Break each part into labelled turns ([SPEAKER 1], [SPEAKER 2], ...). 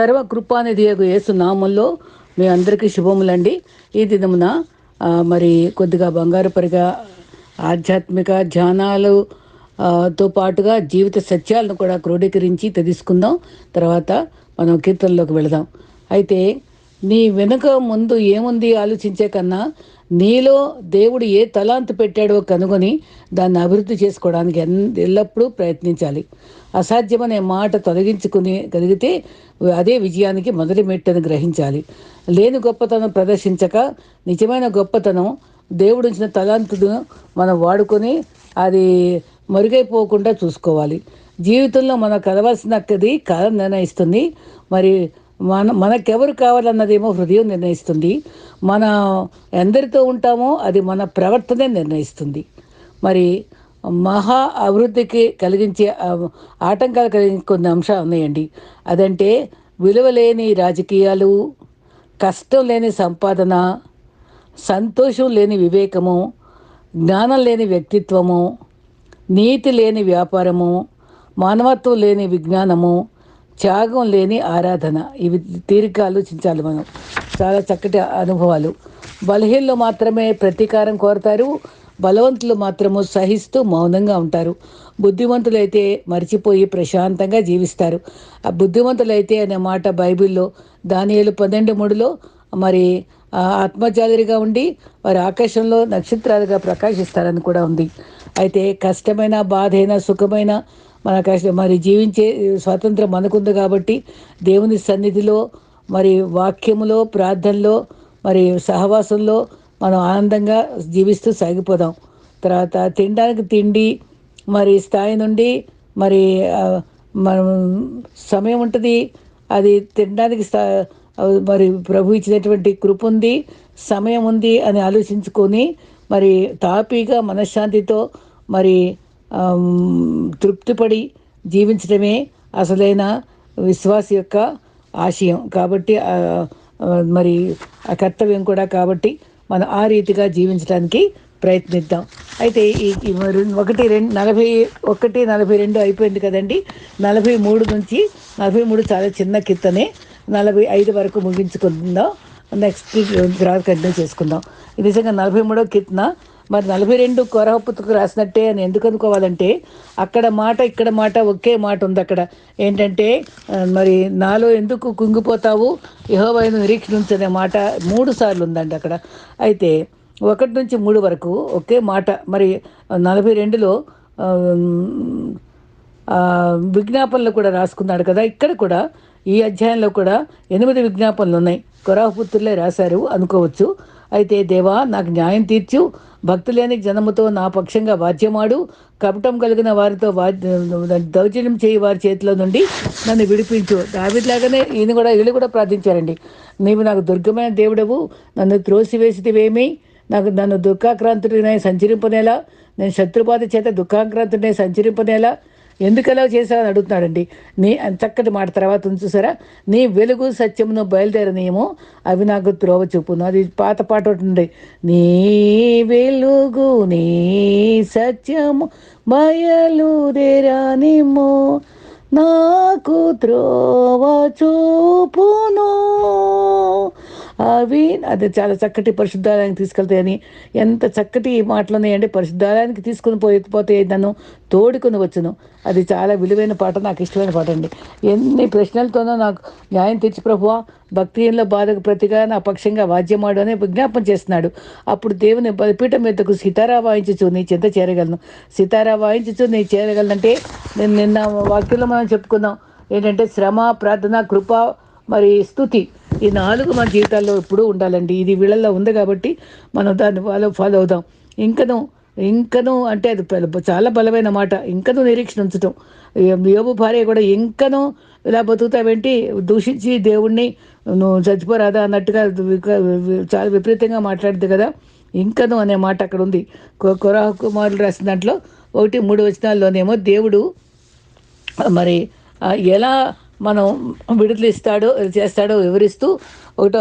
[SPEAKER 1] సర్వ కృపానిధి యేసు నామంలో మీ అందరికీ శుభములండి. ఈ దినమున మరి కొద్దిగా బంగారు పరిగా ఆధ్యాత్మిక ధ్యానాలు తో పాటుగా జీవిత సత్యాలను కూడా క్రోడీకరించి తెలుసుకుందాం తర్వాత మనం కీర్తనలోకి వెళదాం. అయితే నీ వెనుక ముందు ఏముంది ఆలోచించే కన్నా నీలో దేవుడు ఏ తలాంతు పెట్టాడో కనుగొని దాన్ని అభివృద్ధి చేసుకోవడానికి ఎన్ ఎల్లప్పుడూ ప్రయత్నించాలి. అసాధ్యమనే మాట తొలగించుకుని కలిగితే అదే విజయానికి మొదటి మెట్టని గ్రహించాలి. లేని గొప్పతనం ప్రదర్శించక నిజమైన గొప్పతనం దేవుడు ఇచ్చిన తలాంతును మనం వాడుకొని అది మరుగైపోకుండా చూసుకోవాలి. జీవితంలో మనకు కలవాల్సినది కాలం నిర్ణయిస్తుంది. మరి మన మనకెవరు కావాలన్నదేమో హృదయం నిర్ణయిస్తుంది. మన ఎందరితో ఉంటామో అది మన ప్రవర్తనే నిర్ణయిస్తుంది. మరి మహా అభివృద్ధికి కలిగించే ఆటంకాలు కలిగించే కొన్ని అంశాలు ఉన్నాయండి. అదంటే విలువలేని రాజకీయాలు కష్టం లేని సంపాదన సంతోషం లేని వివేకము జ్ఞానం లేని వ్యక్తిత్వము నీతి లేని వ్యాపారము మానవత్వం లేని విజ్ఞానము త్యాగం లేని ఆరాధన. ఇవి తీరిక ఆలోచించాలి మనం. చాలా చక్కటి అనుభవాలు. బలహీనలు మాత్రమే ప్రతీకారం కోరతారు. బలవంతులు మాత్రము సహిస్తూ మౌనంగా ఉంటారు. బుద్ధిమంతులైతే మర్చిపోయి ప్రశాంతంగా జీవిస్తారు. ఆ బుద్ధిమంతులైతే అనే మాట బైబిల్లో దానియలు పన్నెండు మూడులో మరి ఆ ఆత్మజాలిగా ఉండి వారి ఆకాశంలో నక్షత్రాలుగా ప్రకాశిస్తారని కూడా ఉంది. అయితే కష్టమైన బాధైన సుఖమైన మన కష్ట మరి జీవించే స్వాతంత్రం మనకుంది కాబట్టి దేవుని సన్నిధిలో మరి వాక్యములో ప్రార్థనలో మరి సహవాసంలో మనం ఆనందంగా జీవిస్తూ సాగిపోదాం. తర్వాత తినడానికి తిండి మరి స్థాయి నుండి మరి మనం సమయం ఉంటుంది. అది తినడానికి మరి ప్రభు ఇచ్చినటువంటి కృప ఉంది సమయం ఉంది అని ఆలోచించుకొని మరి తాపీగా మనశ్శాంతితో మరి తృప్తిపడి జీవించడమే అసలైన విశ్వాస యొక్క ఆశయం. కాబట్టి మరి ఆ కర్తవ్యం కూడా కాబట్టి మనం ఆ రీతిగా జీవించడానికి ప్రయత్నిద్దాం. అయితే ఈ ఒకటి రెండు నలభై ఒకటి నలభై రెండు అయిపోయింది కదండి. నలభై మూడు నుంచి నలభై మూడు చాలా చిన్న కిత్తనే నలభై ఐదు వరకు ముగించుకుందాం. నెక్స్ట్ తర్వాత కంటిన్యూ చేసుకుందాం. నిజంగా నలభై మూడో కిత్న మరి నలభై రెండు కొరహపుతుకు రాసినట్టే అని ఎందుకు అనుకోవాలంటే అక్కడ మాట ఇక్కడ మాట ఒకే మాట ఉంది అక్కడ. ఏంటంటే మరి నాలో ఎందుకు కుంగిపోతావు? యహోవైన నిరీక్షించనే మాట మూడు సార్లు ఉందండి అక్కడ. అయితే ఒకటి నుంచి మూడు వరకు ఒకే మాట మరి నలభై రెండులో విజ్ఞాపనలు కూడా రాసుకున్నాడు కదా. ఇక్కడ కూడా ఈ అధ్యాయంలో కూడా ఎనిమిది విజ్ఞాపనలు ఉన్నాయి. కొరాహపుత్రులే రాశారు అనుకోవచ్చు. అయితే దేవా నాకు న్యాయం తీర్చు. భక్తి లేని జనముతో నా పక్షంగా వాద్యమాడు. కపటం కలిగిన వారితో వాద్య దౌర్జన్యం చేయి వారి చేతిలో నుండి నన్ను విడిపించు. దావిట్లాగానే ఈయన కూడా వీళ్ళు కూడా ప్రార్థించారండి. నీవు నాకు దుర్గమైన దేవుడవు. నన్ను త్రోసివేసితివేమి? నాకు నన్ను దుఃఖాక్రాంతుడినై సంచరింపనేలా? నేను శత్రుబాధ చేత దుఃఖాక్రాంతుడినై సంచరింపనేలా? ఎందుకలా చేశావని అడుగుతున్నాడండి. నీ అని చక్కటి మాట తర్వాత చూసారా? నీ వెలుగు సత్యమును బయలుదేరనీయము అవి నాకు త్రోవ చూపును. అది పాత పాట ఒకటి నీ వెలుగు నీ సత్యము బయలుదేరనిమో నాకు త్రోవ చూపును. అవి అది చాలా చక్కటి పరిశుద్ధాలయానికి తీసుకెళ్తాయని ఎంత చక్కటి మాటలు ఉన్నాయంటే పరిశుద్ధాలయానికి తీసుకుని పోయి పోతే నన్ను తోడుకొని వచ్చును. అది చాలా విలువైన పాట నాకు ఇష్టమైన పాట అండి. ఎన్ని ప్రశ్నలతోనో నాకు న్యాయం తెచ్చి ప్రభువా భక్తిహీనలో బాధకు ప్రతిగా నా పక్షంగా వాద్యమాడు అని విజ్ఞాపం చేస్తున్నాడు. అప్పుడు దేవుని బలిపీఠం మీదకు సితారా వాయించచ్చు నీ చెంత చేరగలను. సితారా వాయించచ్చు నీ చేరగలనంటే నేను నిన్న వాక్యంలో మనం చెప్పుకున్నాం. ఏంటంటే శ్రమ ప్రార్థన కృప మరి స్తుతి ఈ నాలుగు మన జీవితాల్లో ఎప్పుడూ ఉండాలండి. ఇది వీళ్ళల్లో ఉంది కాబట్టి మనం దాన్ని ఫాలో ఫాలో అవుదాం. ఇంకను ఇంకను అంటే అది చాలా బలమైన మాట. ఇంకను నిరీక్షణ ఉంచటం. యోబు భార్య కూడా ఇంకను ఇలా బతుకుతావేంటి? దూషించి దేవుణ్ణి నువ్వు చచ్చిపోరాదా అన్నట్టుగా చాలా విపరీతంగా మాట్లాడింది కదా. ఇంకను అనే మాట అక్కడ ఉంది. కొ- కొరాహ కుమారులు రాసిన దాంట్లో ఒకటి మూడు వచనాల్లోనేమో దేవుడు మరి ఎలా మనం విడుదల ఇస్తాడో చేస్తాడో వివరిస్తూ ఒకటో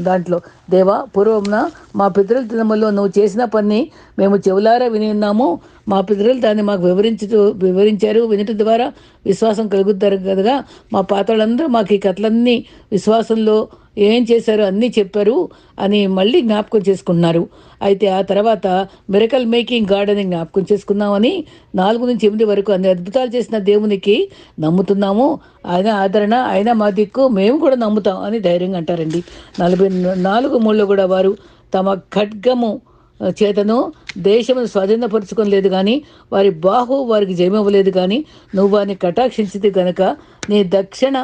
[SPEAKER 1] దాంట్లో దేవా పూర్వంన మా పితరుల దినములో నువ్వు చేసిన పని మేము చెవులారా విని ఉన్నాము. మా పితరులు దాన్ని మాకు వివరించు వివరించారు. వినటం ద్వారా విశ్వాసం కలుగుతారు కదా మా పాత్రలందరూ మాకు ఈ కథలన్నీ విశ్వాసంలో ఏం చేశారో అన్నీ చెప్పారు అని మళ్ళీ జ్ఞాపకం చేసుకున్నారు. అయితే ఆ తర్వాత మిరకల్ మేకింగ్ గాడ్ అని జ్ఞాపకం చేసుకున్నామని నాలుగు నుంచి ఎనిమిది వరకు అన్ని అద్భుతాలు చేసిన దేవునికి నమ్ముతున్నాము. ఆయన ఆదరణ ఆయన మా దిక్కు మేము కూడా నమ్ముతాం అని ధైర్యంగా అంటారండి. నలభై నాలుగు మూడులో కూడా వారు తమ ఖడ్గము చేతను దేశమును స్వాధీనపరుచుకోలేదు కానీ వారి బాహు వారికి జయమివ్వలేదు కానీ నువ్వు వారిని కటాక్షించింది కనుక నీ దక్షిణ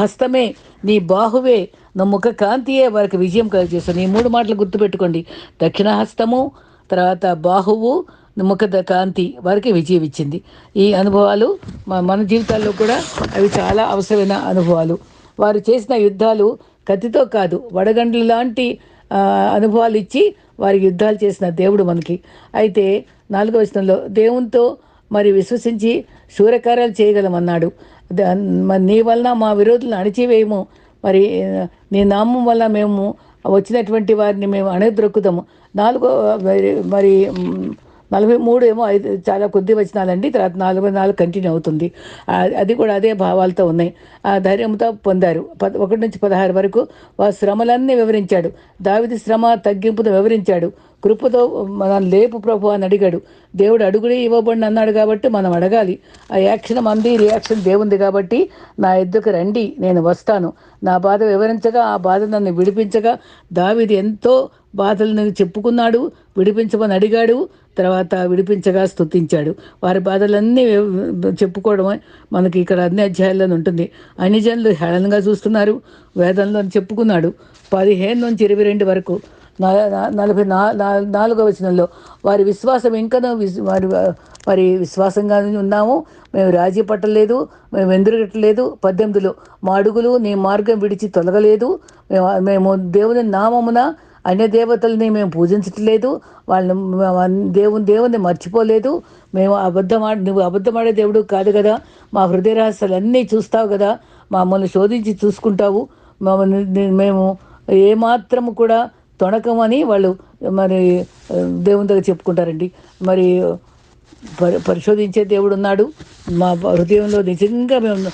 [SPEAKER 1] హస్తమే నీ బాహువే. నా ముఖ కాంతియే వారికి విజయం కలుగజేస్తుంది ఈ మూడు మాటలు గుర్తుపెట్టుకోండి. దక్షిణ హస్తము తర్వాత బాహువు ముఖ కాంతి వారికి విజయం ఇచ్చింది. ఈ అనుభవాలు మన జీవితాల్లో కూడా అవి చాలా అవసరమైన అనుభవాలు. వారు చేసిన యుద్ధాలు కత్తితో కాదు వడగండ్ల లాంటి అనుభవాలు ఇచ్చి వారి యుద్ధాలు చేసిన దేవుడు మనకి. అయితే నాలుగవ వచనంలో దేవునితో మరి విశ్వసించి శూరకార్యాలు చేయగలమన్నాడు. నీ వలన మా విరోధులను అణిచివేయము. మరి నీ నామం వల్ల మేము వచ్చినటువంటి వారిని మేము అణగద్రొక్కుతాము నాలుగో మరి నలభై మూడు ఏమో ఐదు చాలా కొద్ది వచనాలండి తర్వాత నలభై నాలుగు కంటిన్యూ అవుతుంది. అది కూడా అదే భావాలతో ఉన్నాయి. ఆ ధైర్యంతో పొందారు. పద ఒకటి నుంచి పదహారు వరకు వారి శ్రమలన్నీ వివరించాడు. దావిది శ్రమ తగ్గింపును వివరించాడు. కృపతో మన లేపు ప్రభు అని అడిగాడు. దేవుడు అడుగుడే ఇవ్వబడిన అన్నాడు కాబట్టి మనం అడగాలి. ఆ యాక్షన్ మంది రియాక్షన్ దేవుంది కాబట్టి నా ఎద్దుకు రండి నేను వస్తాను. నా బాధ వివరించగా ఆ బాధ నన్ను విడిపించగా దావిది ఎంతో బాధలను చెప్పుకున్నాడు విడిపించమని అడిగాడు తర్వాత విడిపించగా స్తుతించాడు. వారి బాధలన్నీ చెప్పుకోవడం చెప్పుకోవడమే మనకి ఇక్కడ అన్ని అధ్యాయాల్లో ఉంటుంది. అన్ని జనులు హేళనగా చూస్తున్నారు వేదంలో చెప్పుకున్నాడు. పదిహేను నుంచి ఇరవై రెండు వరకు నలభై నాలుగో వచనంలో వారి విశ్వాసం ఇంకనూ విస్ వారి మరి విశ్వాసంగా ఉన్నాము. మేము రాజీ పట్టలేదు. మేము ఎందురగట్లేదు పద్దెనిమిదిలో మా అడుగులు నీ మార్గం విడిచి తొలగలేదు. మేము మేము దేవుని నామమున అన్య దేవతల్ని మేము పూజించట్లేదు. వాళ్ళని దేవుని దేవుని మర్చిపోలేదు. మేము అబద్ధమా నువ్వు అబద్ధమాడే దేవుడు కాదు కదా. మా హృదయ రహస్యాలన్నీ చూస్తావు కదా. మమ్మల్ని శోధించి చూసుకుంటావు. మమ్మల్ని మేము ఏమాత్రము కూడా తొణకమని వాళ్ళు మరి దేవుని దగ్గర చెప్పుకుంటారండి. మరి పరి పరిశోధించే దేవుడు ఉన్నాడు. మా హృదయంలో నిజంగా మేము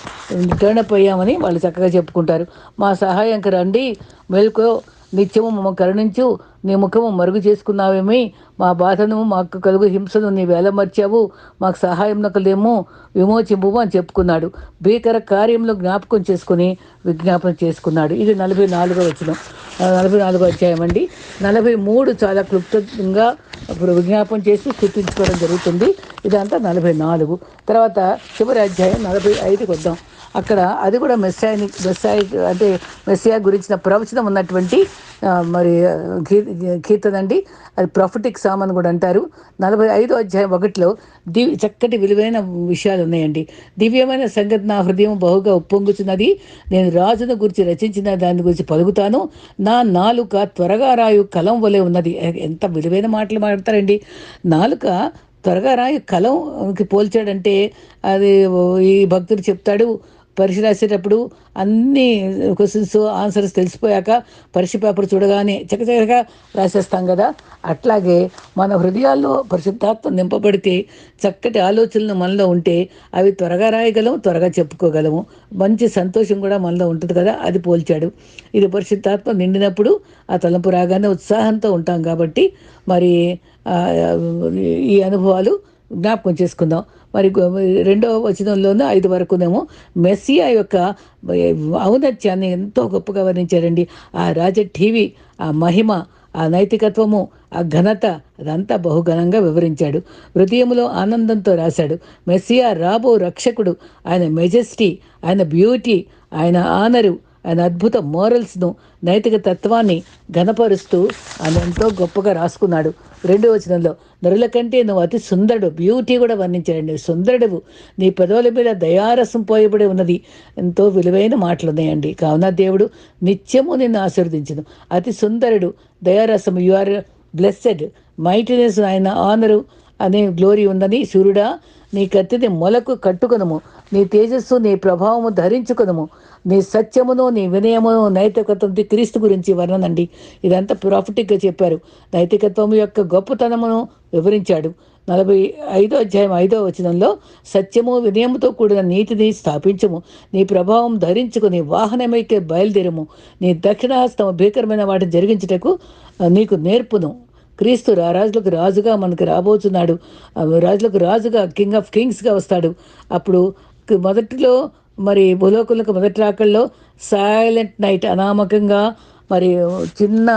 [SPEAKER 1] టర్న్ అప్ అయ్యామని వాళ్ళు చక్కగా చెప్పుకుంటారు. మా సహాయంకి రండి. మేల్కో నిత్యము మమ్మ కరుణించు నీ ముఖము మరుగు చేసుకున్నావేమి? మా బాధను మాకు కలుగు హింసను నీ వేలమర్చావు మాకు సహాయం నకలేము విమోచింపు అని చెప్పుకున్నాడు. భీకర కార్యంలో జ్ఞాపకం చేసుకుని విజ్ఞాపన చేసుకున్నాడు. ఇది నలభై నాలుగో వచ్చిన నలభై నాలుగో అధ్యాయం అండి. నలభై మూడు చాలా క్లుప్తంగా ఇప్పుడు విజ్ఞాపం చేసి స్థుతించుకోవడం జరుగుతుంది. ఇదంతా నలభై నాలుగు. తర్వాత చివరి అధ్యాయం నలభై ఐదుకి వద్దాం. అక్కడ అది కూడా మెస్సాయిని మెస్సాయి అంటే మెస్సియా గురించిన ప్రవచనం ఉన్నటువంటి మరి కీ అది ప్రాఫిటిక్ సామాన్ కూడా అంటారు. నలభై ఐదో అధ్యాయం ఒకటిలో దివ్ చక్కటి విలువైన విషయాలు ఉన్నాయండి. దివ్యమైన సంగతి నా హృదయం బహుగా ఉప్పొంగుచున్నది. నేను రాజును గురించి రచించిన దాని గురించి పలుకుతాను. నా నాలుక త్వరగా రాయు కలం వలె ఉన్నది. ఎంత విలువైన మాటలు మాట్లాడతారండి. నాలుక త్వరగా రాయి కలంకి పోల్చాడంటే అది ఈ భక్తుడు చెప్తాడు పరీక్ష రాసేటప్పుడు అన్ని క్వశ్చన్స్ ఆన్సర్స్ తెలిసిపోయాక పరీక్ష పేపర్ చూడగానే చకచకగా రాసేస్తాం కదా. అట్లాగే మన హృదయాల్లో పరిశుద్ధాత్వం నింపబడితే చక్కటి ఆలోచనలు మనలో ఉంటే అవి త్వరగా రాయగలము త్వరగా చెప్పుకోగలము. మంచి సంతోషం కూడా మనలో ఉంటుంది కదా అది పోల్చాడు. ఇది పరిశుద్ధాత్మ నిండినప్పుడు ఆ తలంపు రాగానే ఉత్సాహంతో ఉంటాం కాబట్టి మరి ఈ అనుభవాలు జ్ఞాపకం చేసుకుందాం. మరి రెండవ వచనంలోనూ ఐదు వరకునేమో మెస్సియా యొక్క ఔన్నత్యాన్ని ఎంతో గొప్పగా వర్ణించారండి ఆ రాజ టీవీ ఆ మహిమ ఆ నైతికత్వము ఆ ఘనత అదంతా బహుఘనంగా వివరించాడు. హృదయంలో ఆనందంతో రాశాడు. మెస్సియా రాబో రక్షకుడు ఆయన మెజెస్టీ ఆయన బ్యూటీ ఆయన ఆనరు ఆయన అద్భుత మోరల్స్ను నైతిక తత్వాన్ని ఘనపరుస్తూ ఆయన ఎంతో గొప్పగా రాసుకున్నాడు. రెండో వచనంలో నరుల కంటే నువ్వు అతి సుందరుడు. బ్యూటీ కూడా వర్ణించాడండి సుందరుడు నీ పెదవుల మీద దయారసం పోయబడి ఉన్నది. ఎంతో విలువైన మాటలు ఉన్నాయండి. కావున దేవుడు నిత్యము నిన్ను ఆశీర్వదించను. అతి సుందరుడు. దయారసం. యు ఆర్ బ్లెస్సెడ్ మైటీనెస్ ఆయన ఆనరు అనే గ్లోరీ ఉందని సూర్యుడా నీ కత్తిని మొలకు కట్టుకొనుము. నీ తేజస్సు నీ ప్రభావము ధరించుకొనుము. నీ సత్యమును నీ వినయమును నైతికత్వం క్రీస్తు గురించి వర్ణనండి. ఇదంతా ప్రాఫిటిక్గా చెప్పారు. నైతికత్వం యొక్క గొప్పతనమును వివరించాడు. నలభై ఐదో అధ్యాయం ఐదో వచనంలో సత్యము వినయముతో కూడిన నీతిని స్థాపించము. నీ ప్రభావం ధరించుకుని వాహనమైకే బయలుదేరము. నీ దక్షిణహస్తం భీకరమైన వాటిని జరిగించుటకు నీకు నేర్పును. క్రీస్తు రాజులకు రాజుగా మనకు రాబోతున్నాడు. రాజులకు రాజుగా కింగ్ ఆఫ్ కింగ్స్గా వస్తాడు. అప్పుడు మొదటిలో మరి భూలోకులకు మొదటి రాకల్లో సైలెంట్ నైట్ అనామకంగా మరి చిన్న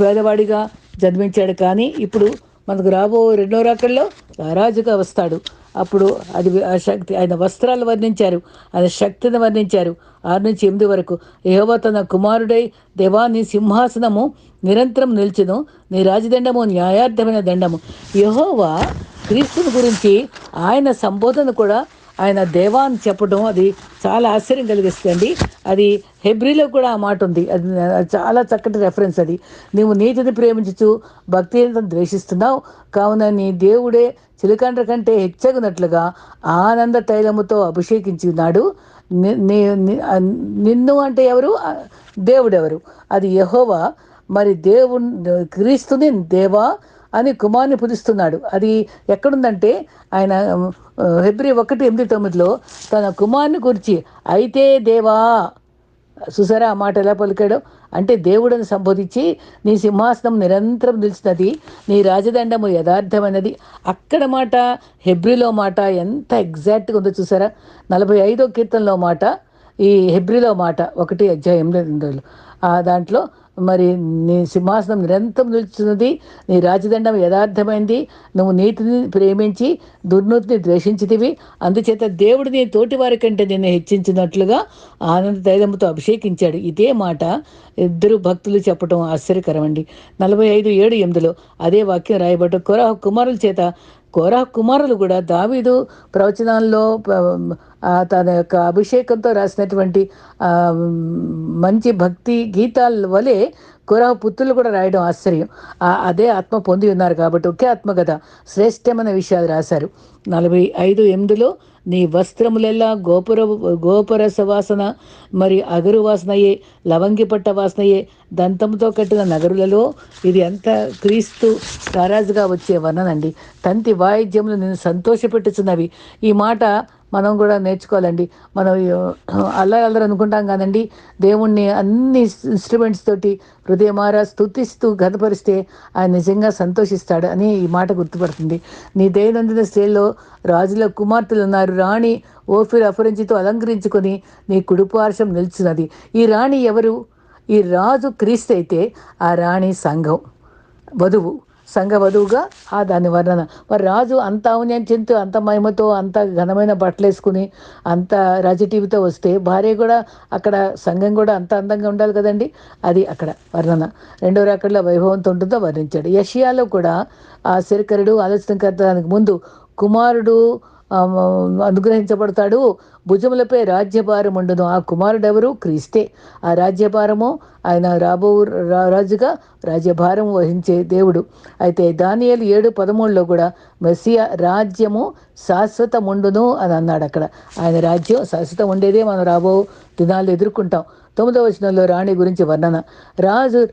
[SPEAKER 1] పేదవాడిగా జన్మించాడు. కానీ ఇప్పుడు మనకు రాబో రెండో రాకల్లో రారాజుగా వస్తాడు. అప్పుడు అది ఆ శక్తి ఆయన వస్త్రాలు వర్ణించారు ఆయన శక్తిని వర్ణించారు. ఆరు నుంచి ఎనిమిది వరకు యహోవా తన కుమారుడై దేవా నీ సింహాసనము నిరంతరం నిల్చును. నీ రాజదండము న్యాయార్థమైన దండము. యహోవా క్రీస్తుని గురించి ఆయన సంబోధన కూడా ఆయన దేవా అని చెప్పడం అది చాలా ఆశ్చర్యం కలిగిస్తుంది అది హెబ్రిలో కూడా ఆ మాట ఉంది. అది చాలా చక్కటి రెఫరెన్స్ అది. నీవు నీతిని ప్రేమించుచు భక్తిని ద్వేషిస్తున్నావు. కావున నీ దేవుడే చిలకండ్ర కంటే హెచ్చగినట్లుగా ఆనంద తైలముతో అభిషేకించున్నాడు. నిన్ను అంటే ఎవరు? దేవుడెవరు? అది యహోవా. మరి దేవుని క్రీస్తుని దేవా అని కుమార్ని పుజిస్తున్నాడు అది ఎక్కడుందంటే ఆయన ఫిబ్రవరి ఒకటి ఎనిమిది తొమ్మిదిలో తన కుమార్ని గురించి అయితే దేవా చూసారా ఆ మాట ఎలా పలికాడో? అంటే దేవుడిని సంబోధించి నీ సింహాసనం నిరంతరం నిలిచినది నీ రాజదండము యథార్థమైనది. అక్కడ మాట హెబ్రిలో మాట ఎంత ఎగ్జాక్ట్గా ఉందో చూసారా? నలభై ఐదో కీర్తనలో మాట ఈ హెబ్రిలో మాట ఒకటి అధ్యాయం ఎనిమిది ఆ దాంట్లో మరి నీ సింహాసనం నిరంతరం నిలుచున్నది నీ రాజదండం యథార్థమైంది. నువ్వు నీతిని ప్రేమించి దుర్నీతిని ద్వేషించితివి. అందుచేత దేవుడు నీ తోటి వారి కంటే నిన్ను హెచ్చించినట్లుగా ఆనంద తైలముతో అభిషేకించాడు. ఇదే మాట ఇద్దరు భక్తులు చెప్పడం ఆశ్చర్యకరమండి. నలభై ఐదు ఏడు ఎనిమిదిలో అదే వాక్యం రాయబడ్డ కొరహ కుమారుల చేత కోరా కుమారులు కూడా దావీదు ప్రవచనాల్లో తన యొక్క అభిషేకంతో రాసినటువంటి మంచి భక్తి గీతాల వలె కోరహ పుత్రులు కూడా రాయడం ఆశ్చర్యం. అదే ఆత్మ పొంది ఉన్నారు కాబట్టి ఒకే ఆత్మ కథ శ్రేష్టమైన విషయాలు రాశారు. నలభై ఐదు ఎనిమిదిలో నీ వస్త్రములెల్లా గోపుర గోపురస వాసన మరి అగరు వాసనయే లవంగి పట్ట వాసనయే దంతంతో కట్టిన నగరులలో ఇది ఎంత క్రీస్తు రారాజుగా వచ్చే వర్ణనండి. తంతి వాయిద్యములు నేను సంతోషపెట్టుచున్నవి. ఈ మాట మనం కూడా నేర్చుకోవాలండి. మనం అల్లరి అల్లరి అనుకుంటాం కాదండి. దేవుణ్ణి అన్ని ఇన్స్ట్రుమెంట్స్ తోటి హృదయమారా స్తుతిస్తూ గతపరిస్తే ఆయన నిజంగా సంతోషిస్తాడు అని ఈ మాట గుర్తుపడుతుంది. నీ దైనందిన స్త్రీల్లో రాజుల కుమార్తెలు ఉన్నారు రాణి ఓఫిర్ అపరించితో అలంకరించుకొని నీ కుడుపార్శం నిలిచినది ఈ రాణి ఎవరు? ఈ రాజు క్రీస్తు అయితే ఆ రాణి సంఘం. వధువు. సంఘ వధువుగా ఆ దాని వర్ణన. మరి రాజు అంత ఔన్యం చెందుతూ అంత మహిమతో అంత ఘనమైన బట్టలు వేసుకుని అంత రాజటీవితో వస్తే భార్య కూడా అక్కడ సంఘం కూడా అంత అందంగా ఉండాలి కదండి? అది అక్కడ వర్ణన. రెండో రాకడలో వైభవంతో ఉంటుందో వర్ణించాడు. యషియాలో కూడా ఆ శరకరుడు ఆలోచనకర్త దానికి ముందు కుమారుడు అనుగ్రహించబడతాడు. భుజములపై రాజ్యభారం ఉండును ఆ కుమారుడు ఎవరు క్రీస్తే. ఆ రాజ్యభారము ఆయన రాబో రాజుగా రాజ్యభారం వహించే దేవుడు. అయితే దానియలు ఏడు పదమూడులో కూడా మెస్సియా రాజ్యము శాశ్వతం ఉండును అని అన్నాడు అక్కడ. ఆయన రాజ్యం శాశ్వతం ఉండేదే మనం రాబో దినాలు ఎదుర్కొంటాం. తొమ్మిదవ వచనంలో రాణి గురించి వర్ణన. రాజు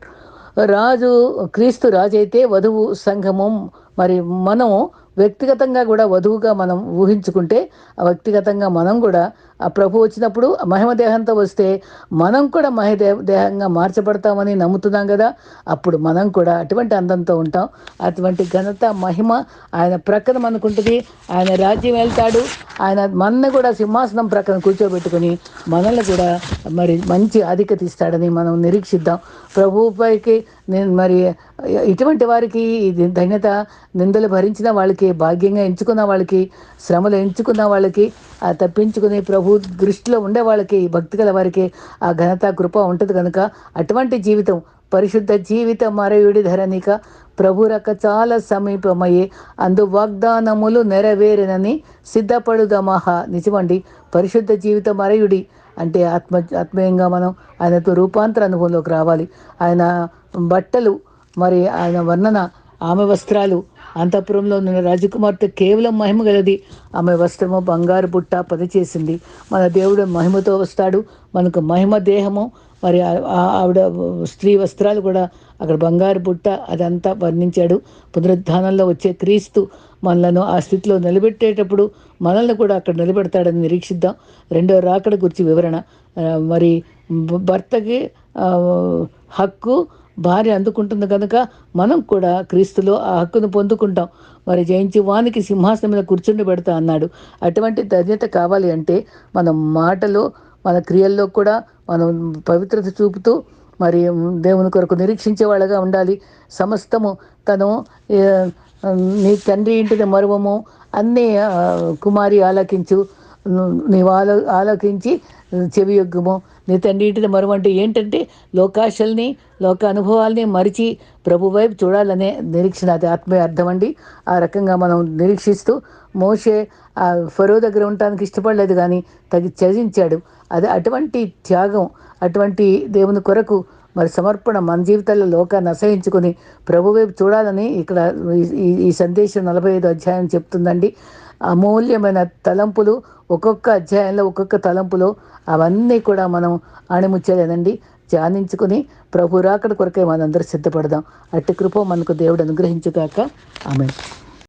[SPEAKER 1] రాజు క్రీస్తు రాజు అయితే వధువు సంఘము మరి మనం వ్యక్తిగతంగా కూడా వధువుగా మనం ఊహించుకుంటే ఆ వ్యక్తిగతంగా మనం కూడా ఆ ప్రభు వచ్చినప్పుడు మహిమ దేహంతో వస్తే మనం కూడా మహిదే దేహంగా మార్చబడతామని నమ్ముతున్నాం కదా. అప్పుడు మనం కూడా అటువంటి అందంతో ఉంటాం. అటువంటి ఘనత మహిమ ఆయన ప్రక్కన మనకుంటుంది. ఆయన రాజ్యం వెళ్తాడు. ఆయన మనని కూడా సింహాసనం ప్రక్కన కూర్చోబెట్టుకుని మనల్ని కూడా మరి మంచి ఆధిక్యత ఇస్తాడని మనం నిరీక్షిద్దాం. ప్రభువుపైకి నేను మరి ఇటువంటి వారికి ఇది ధన్యత నిందలు భరించిన వాళ్ళకి భాగ్యంగా ఎంచుకున్న వాళ్ళకి శ్రమలు ఎంచుకున్న వాళ్ళకి ఆ తప్పించుకుని ప్రభు దృష్టిలో ఉండే వాళ్ళకి భక్తి గల వారికి ఆ ఘనత కృప ఉంటుంది కనుక అటువంటి జీవితం పరిశుద్ధ జీవిత మరయుడి ధరణిక ప్రభు రక చాలా సమీపమయ్యే అందు వాగ్దానములు నెరవేరనని సిద్ధపడుదమహ. నిజమండి పరిశుద్ధ జీవిత మరయుడి అంటే ఆత్మ ఆత్మీయంగా మనం ఆయనతో రూపాంతర అనుభవంలోకి రావాలి. ఆయన బట్టలు మరి ఆయన వర్ణన ఆమె వస్త్రాలు అంతఃపురంలో ఉన్న రాజకుమార్తె కేవలం మహిమ గలది. ఆమె వస్త్రము బంగారు బుట్ట పది చేసింది మన దేవుడు మహిమతో వస్తాడు. మనకు మహిమ దేహము. మరి ఆవిడ స్త్రీ వస్త్రాలు కూడా అక్కడ బంగారు బుట్ట అదంతా వర్ణించాడు. పునరుద్ధానంలో వచ్చే క్రీస్తు మనలను ఆ స్థితిలో నిలబెట్టేటప్పుడు మనల్ని కూడా అక్కడ నిలబెడతాడని నిరీక్షిద్దాం. రెండో రాకడ గురించి వివరణ. మరి భర్తకి హక్కు భార్య అందుకుంటుంది కనుక మనం కూడా క్రీస్తులో ఆ హక్కును పొందుకుంటాం. మరి జయించి వానికి సింహాసనం మీద కూర్చుండి పెడతా అన్నాడు. అటువంటి ధన్యత కావాలి అంటే మనం మాటలో మన క్రియల్లో కూడా మనం పవిత్రత చూపుతూ మరి దేవుని కొరకు నిరీక్షించే వాళ్ళగా ఉండాలి. సమస్తము తను నీ తండ్రి ఇంటిని మరువము అన్నీ కుమారి ఆలకించు నీవు ఆలో ఆలోకించి చెవియొగ్గుము. నీ తండ్రి ఇంటిని మరువంటే ఏంటంటే లోకాశల్ని లోక అనుభవాల్ని మరిచి ప్రభు వైపు చూడాలనే నిరీక్షణ. అది ఆత్మీయ అర్థం అండి. ఆ రకంగా మనం నిరీక్షిస్తూ మోషే ఆ ఫరో దగ్గర ఉండటానికి ఇష్టపడలేదు కానీ తగి చదివించాడు అది అటువంటి త్యాగం అటువంటి దేవుని కొరకు మరి సమర్పణ మన జీవితాల్లో లోకాన్ని అసహించుకొని ప్రభు వైపు చూడాలని ఇక్కడ ఈ సందేశం నలభై ఐదు అధ్యాయం చెప్తుందండి. అమూల్యమైన తలంపులు ఒక్కొక్క అధ్యాయంలో ఒక్కొక్క తలంపులో అవన్నీ కూడా మనం ఆణిముచ్చేదేనండి ధ్యానించుకుని ప్రభు రాకడ కొరకే మనందరూ సిద్ధపడదాం. అట్టి కృప మనకు దేవుడు అనుగ్రహించుగాక. ఆమె